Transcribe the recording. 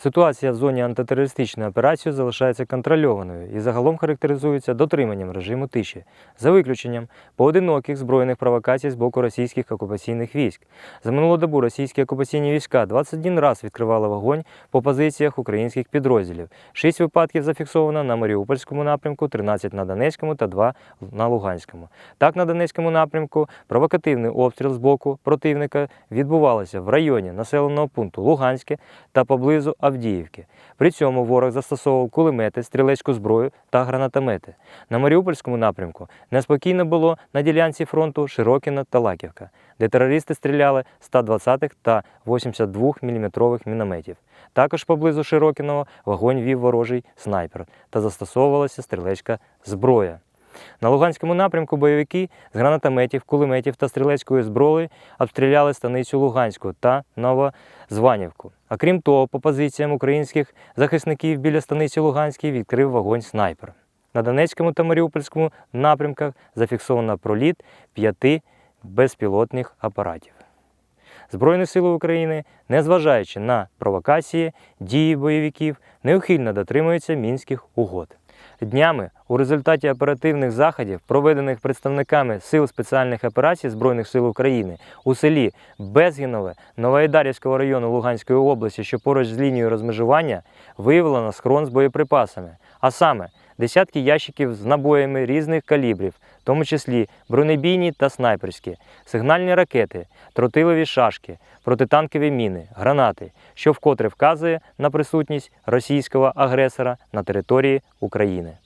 Ситуація в зоні антитерористичної операції залишається контрольованою і загалом характеризується дотриманням режиму тиші, за виключенням поодиноких збройних провокацій з боку російських окупаційних військ. За минулу добу російські окупаційні війська 21 раз відкривали вогонь по позиціях українських підрозділів. Шість випадків зафіксовано на Маріупольському напрямку, 13 на Донецькому та 2 на Луганському. Так, на Донецькому напрямку провокативний обстріл з боку противника відбувався в районі населеного пункту Луганське та поблизу Авдіївки. При цьому ворог застосовував кулемети, стрілецьку зброю та гранатомети. На Маріупольському напрямку неспокійно було на ділянці фронту Широкіна та Лаківка, де терористи стріляли з 120 та 82 мм мінометів. Також поблизу Широкіного вогонь вів ворожий снайпер та застосовувалася стрілецька зброя. На Луганському напрямку бойовики з гранатометів, кулеметів та стрілецької зброї обстріляли станицю Луганську та Новозванівку. А крім того, по позиціям українських захисників біля станиці Луганській відкрив вогонь снайпер. На Донецькому та Маріупольському напрямках зафіксовано проліт п'яти безпілотних апаратів. Збройні сили України, незважаючи на провокації, дії бойовиків, неухильно дотримуються мінських угод. Днями у результаті оперативних заходів, проведених представниками Сил спеціальних операцій Збройних сил України у селі Безгінове Новоайдарівського району Луганської області, що поруч з лінією розмежування, виявлено схрон з боєприпасами, а саме десятки ящиків з набоями різних калібрів, в тому числі бронебійні та снайперські, сигнальні ракети, тротилові шашки, протитанкові міни, гранати, що вкотре вказує на присутність російського агресора на території України.